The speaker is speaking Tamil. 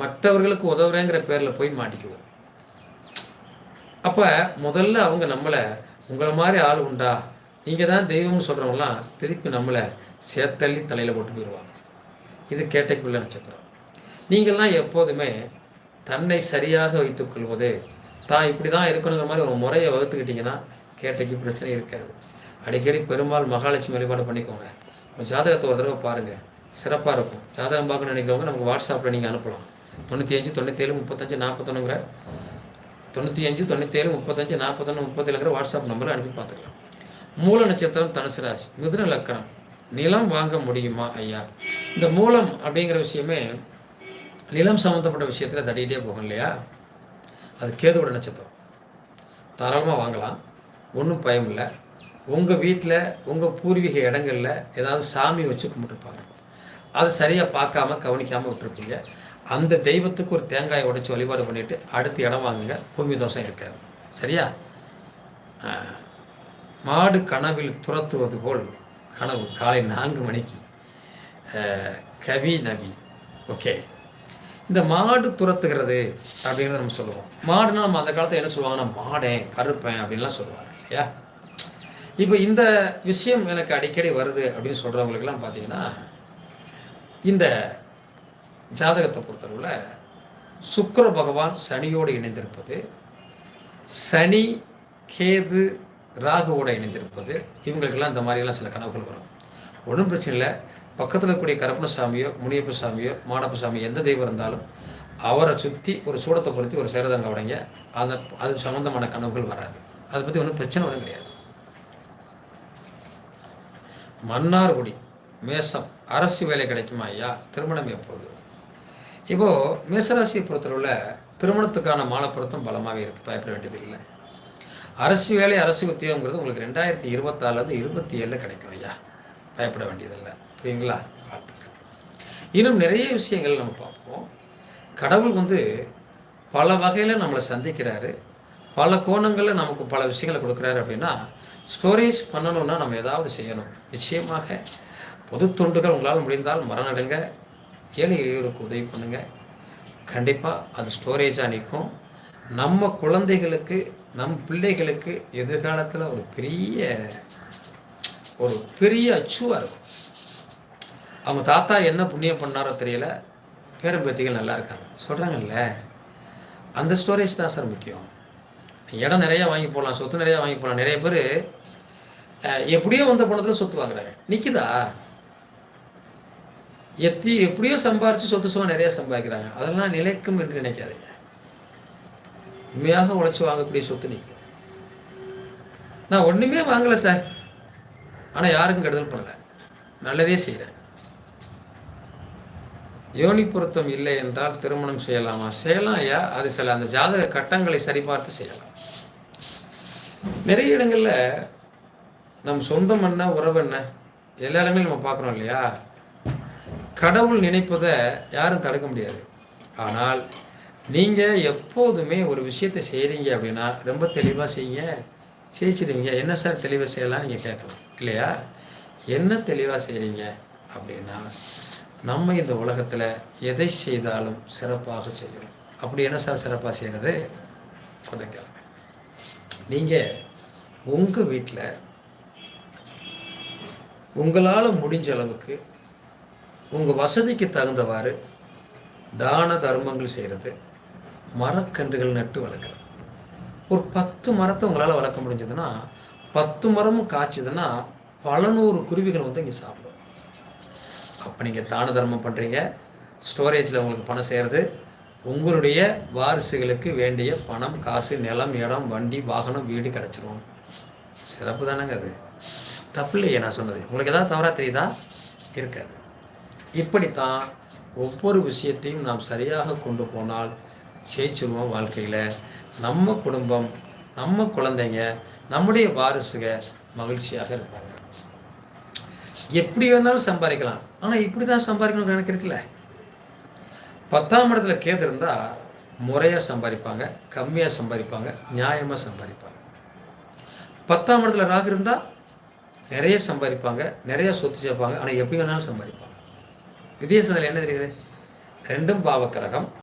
மற்றவர்களுக்கு உதவுறேங்கிற பேரில் போய் மாட்டிக்குவோம். அப்போ முதல்ல அவங்க நம்மளை உங்களை மாதிரி ஆள் உண்டா? நீங்கள் தான் தெய்வம்னு சொல்கிறவங்களாம் திருப்பி நம்மளை சேத்தள்ளி தலையில் போட்டு போயிடுவாங்க இது கேட்டைக்குள்ள நட்சத்திரம். நீங்கள்லாம் எப்போதுமே தன்னை சரியாக வைத்துக்கொள்வது தான் இப்படி தான் இருக்கணுங்கிற மாதிரி ஒரு முறையை வகுத்துக்கிட்டிங்கன்னா கேட்டைக்கு பிரச்சனை இருக்காது. அடிக்கடி பெரும்பால் மகாலட்சுமி வழிபாடு பண்ணிக்கோங்க. உங்கள் ஜாதகத்தை ஒரு தடவை பாருங்கள் சிறப்பாக இருக்கும். ஜாதகம் பார்க்கணும்னு நினைக்கிறவங்க நமக்கு வாட்ஸ்அப்பில் நீங்கள் அனுப்பலாம். தொண்ணூற்றி அஞ்சு தொண்ணூற்றேழு முப்பத்தஞ்சு நாற்பத்தொன்னுங்கிற தொண்ணூற்றி அஞ்சு தொண்ணூற்றேழு முப்பத்தஞ்சு நாற்பத்தொன்று முப்பத்தேழுங்கிற வாட்ஸ்அப் நம்பரை அனுப்பி பார்த்துக்கலாம். மூல நட்சத்திரம் தனுசு ராசி மிதுன லக்கணம். நிலம் வாங்க முடியுமா ஐயா? இந்த மூலம் அப்படிங்கிற விஷயமே நிலம் சம்மந்தப்பட்ட விஷயத்தில் தட்டிகிட்டே போகும் இல்லையா? அது கேதுவோட நட்சத்திரம். தாராளமாக வாங்கலாம். ஒன்றும் பயம் இல்லை. உங்கள் வீட்டில் உங்கள் பூர்வீக இடங்களில் ஏதாவது சாமி வச்சு கும்பிட்டுருப்பாங்க அது சரியாக பார்க்காம கவனிக்காமல் விட்டுருப்பீங்க. அந்த தெய்வத்துக்கு ஒரு தேங்காயை உடைச்சி வழிபாடு பண்ணிவிட்டு அடுத்து இடம் வாங்குங்க. பூமி தோஷம் இருக்காது. சரியா? மாடு கனவில் துரத்துவது போல் கனவு. காலை நான்கு மணிக்கு. கவி நபி. ஓகே. இந்த மாடு துரத்துகிறது அப்படிங்கிறத நம்ம சொல்லுவோம். மாடுனா நம்ம அந்த காலத்தில் என்ன சொல்லுவாங்கன்னா மாடேன் கருப்பேன் அப்படின்லாம் சொல்லுவாங்க இல்லையா? இப்போ இந்த விஷயம் எனக்கு அடிக்கடி வருது அப்படின்னு சொல்கிறவங்களுக்கெல்லாம் பார்த்தீங்கன்னா இந்த ஜாதகத்தை பொறுத்தளவில் சுக்கர பகவான் சனியோடு இணைந்திருப்பது சனி கேது ராகுவோடு இணைந்திருப்பது இவங்களுக்கெல்லாம் இந்த மாதிரியெல்லாம் சில கனவுகள் வரும். ஒன்றும் பிரச்சனை இல்லை. பக்கத்தில் இருக்கக்கூடிய கருப்பணசாமியோ முனியப்ப சாமியோ மாடப்ப சாமி எந்த தெய்வம் இருந்தாலும் அவரை சுற்றி ஒரு சூடத்தை பொருத்தி ஒரு சேரதங்க உடைங்க. அந்த அது சம்மந்தமான கனவுகள் வராது. அதை பற்றி ஒன்றும் பிரச்சனை ஒன்றும் கிடையாது. மன்னார்குடி மேசம் அரசு வேலை கிடைக்குமா ஐயா? திருமணம் எப்போது? இப்போது மேசராசியை பொறுத்தளவில் திருமணத்துக்கான மாலப்பொருத்தம் பலமாகவே இருக்குது பயப்பட வேண்டியது இல்லை அரசு வேலை அரசு உத்தியோகங்கிறது உங்களுக்கு ரெண்டாயிரத்தி இருபத்தாலேருந்து இருபத்தி ஏழில் கிடைக்கும் ஐயா. பயப்பட வேண்டியதில்லை. புரியுங்களா வாழ்த்துக்கள். இன்னும் நிறைய விஷயங்கள் நம்ம பார்ப்போம். கடவுள் வந்து பல வகையில் நம்மளை சந்திக்கிறாரு. பல கோணங்களில் நமக்கு பல விஷயங்களை கொடுக்குறாரு அப்படின்னா ஸ்டோரேஜ் பண்ணணும்னா நம்ம ஏதாவது செய்யணும். நிச்சயமாக பொது தொண்டுகள் உங்களால் முடிந்தால் மரணடுங்க ஏழை எளியோருக்கு உதவி பண்ணுங்கள் கண்டிப்பாக அது ஸ்டோரேஜாக நிற்கும் நம்ம குழந்தைகளுக்கு நம் பிள்ளைகளுக்கு எதிர்காலத்தில் ஒரு பெரிய ஒரு பெரிய அச்சுவாக இருக்கும். அவங்க தாத்தா என்ன புண்ணியம் பண்ணாரோ தெரியல. பேரம்பேத்திகள் நல்லா இருக்காங்க. சொல்கிறாங்கல்ல அந்த ஸ்டோரேஜ் தான் சார் முக்கியம். இடம் நிறையா வாங்கி போடலாம் சொத்து நிறையா வாங்கி போடலாம். நிறைய பேர் எப்படியோ வந்த பணத்தில் சொத்து வாங்குறாங்க. நிற்குதா எத்தி எப்படியோ சம்பாரித்து சொத்து சுகம் நிறைய சம்பாதிக்கிறாங்க. அதெல்லாம் நிலைக்கும் என்று நினைக்காதீங்க. உண்மையாக உழைச்சி வாங்கக்கூடிய சொத்து நிற்கும் நான் ஒன்றுமே வாங்கலை சார் ஆனால் யாருக்கும் கெடுதல் பண்ணலை. நல்லதே செய்கிறேன் யோனி பொருத்தம் இல்லை என்றால் திருமணம் செய்யலாமா? செய்யலாம் ஐயா. அது சில அந்த ஜாதக கட்டங்களை சரிபார்த்து செய்யலாம். நிறைய இடங்களில் நம் சொந்தம் என்ன உறவு என்ன? எல்லா இடங்களையும் நம்ம பார்க்குறோம் இல்லையா? கடவுள் நினைப்பதை யாரும் தடுக்க முடியாது. ஆனால் நீங்கள் எப்போதுமே ஒரு விஷயத்தை செய்கிறீங்க அப்படின்னா ரொம்ப தெளிவாக செய்யுங்க ஜெயிச்சிடுவீங்க. என்ன சார் தெளிவாக செய்யலாம் நீங்கள் கேட்கலாம். இல்லையா? என்ன தெளிவாக செய்கிறீங்க அப்படின்னா நம்ம இந்த உலகத்தில் எதை செய்தாலும் சிறப்பாக செய்யணும் அப்படி என்ன சார் சிறப்பாக செய்கிறது சொல்ல கேளுங்க. நீங்கள் உங்கள் வீட்டில் உங்களால் முடிஞ்ச அளவுக்கு உங்கள் வசதிக்கு தகுந்தவாறு தான தர்மங்கள் செய்கிறது மரக்கன்றுகள் நட்டு வளர்க்குறது. ஒரு பத்து மரத்தை உங்களால் வளர்க்க முடிஞ்சதுன்னா பத்து மரமும் காய்ச்சதுன்னா பல நூறு குருவிகள் வந்து இங்கே சாப்பிடும். அப்போ நீங்கள் தான தர்மம் பண்ணுறீங்க ஸ்டோரேஜில் உங்களுக்கு பணம் செய்கிறது உங்களுடைய வாரிசுகளுக்கு வேண்டிய பணம் காசு நிலம் இடம் வண்டி வாகனம் வீடு கிடச்சிரும். சிறப்பு தானேங்க அது. தப்பு இல்லையே நான் சொன்னது. உங்களுக்கு எதாவது தவறாக தெரியுதா? இருக்காது. இப்படித்தான் ஒவ்வொரு விஷயத்தையும் நாம் சரியாக கொண்டு போனால் ஜெயிச்சிருவோம் வாழ்க்கையில். நம்ம குடும்பம் நம்ம குழந்தைங்க நம்முடைய வாரிசுக மகிழ்ச்சியாக இருப்பாங்க. எப்படி வேணாலும் சம்பாதிக்கலாம். ஆனால் இப்படி தான் சம்பாதிக்கணும் எனக்கு இருக்குல்ல பத்தாம் இடத்துல கேது இருந்தால் முறையாக சம்பாதிப்பாங்க கம்மியாக சம்பாதிப்பாங்க நியாயமாக சம்பாதிப்பாங்க. பத்தாம் இடத்துல ராகு இருந்தால் நிறைய சம்பாதிப்பாங்க நிறைய சொத்து சேர்ப்பாங்க ஆனால் எப்படி வேணாலும் சம்பாதிப்பாங்க. வித்தியாசத்தில் என்ன தெரியுது? ரெண்டும் பாவக்கிரகம்.